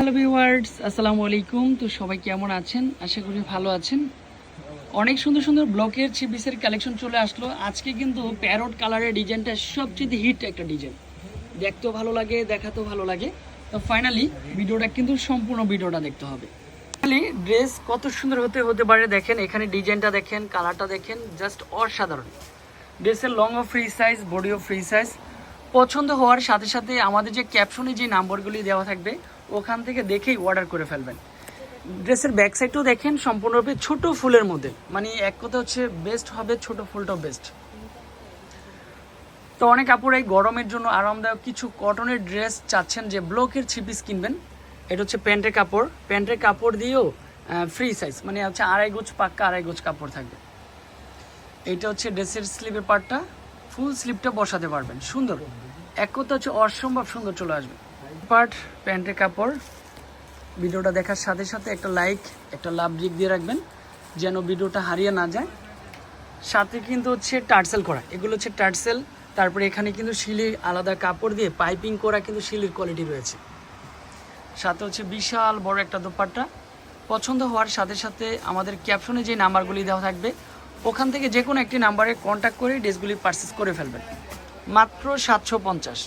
Hello viewers আসসালামু আলাইকুম তো সবাই কেমন আছেন? আশা করি ভালো আছেন। অনেক সুন্দর সুন্দর ব্লকের চিবিসের কালেকশন চলে আসলো। আজকে কিন্তু প্যারট কালারের ডিজাইনটা সবচেয়ে হিট একটা ডিজাইন দেখতেও ভালো লাগে, দেখাতেও ভালো লাগে। তো ফাইনালি ভিডিওটা কিন্তু সম্পূর্ণ ভিডিওটা দেখতে হবে। ফাইনালি ড্রেস কত সুন্দর হতে হতে পারে দেখেন। এখানে ডিজাইনটা দেখেন কালারটা দেখেন জাস্ট অসাধারণ। ড্রেসের লং ও ফ্রি সাইজ বডিও ফ্রি সাইজ পছন্দ হওয়ার সাথে সাথে আমাদের যে ক্যাপশনে যে নাম্বারগুলি দেওয়া থাকবে, ওখান থেকে দেখেই অর্ডার করে ফেলবেন। ড্রেসের ব্যাক সাইডটাও দেখেন সম্পূর্ণরূপে ছোট ফুলের মধ্যে। মানে এক কথা হচ্ছে বেস্ট হবে ছোট ফুলটাও বেস্ট তো অনেক কাপড় এই গরমের জন্য আরামদায়ক কিছু কটনের ড্রেস চাচ্ছেন যে ব্লকের থ্রি পিস কিনবেন। এটা হচ্ছে প্যান্টের কাপড়। প্যান্টের কাপড় দিয়েও ফ্রি সাইজ মানে হচ্ছে আড়াই গোছ পাক্কা, আড়াই গোছ কাপড় থাকবে। এটা হচ্ছে ড্রেসের স্লিপের পার্টটা ফুল স্লিপটা বসাতে পারবেন, সুন্দর। এক কথা হচ্ছে অসম্ভব সুন্দর চলে আসবে। পার্ট প্যান্টের কাপড়, ভিডিওটা দেখার সাথে সাথে একটা লাইক, একটা লাভ দিক দিয়ে রাখবেন, যেন ভিডিওটা হারিয়ে না যায়। সাথে কিন্তু হচ্ছে টার্সেল করা, এগুলো হচ্ছে টার্সেল। তারপরে এখানে কিন্তু শিলি, আলাদা কাপড় দিয়ে পাইপিং করা কিন্তু শিলির কোয়ালিটি রয়েছে। সাথে হচ্ছে বিশাল বড় একটা দোপাট্টা। পছন্দ হওয়ার সাথে সাথে আমাদের ক্যাপশনে যে নাম্বারগুলি দেওয়া থাকবে ওখান থেকে যে কোনো একটি নাম্বারে কন্ট্যাক্ট করে ড্রেসগুলি পারচেস করে ফেলবেন। মাত্র সাতশো পঞ্চাশ।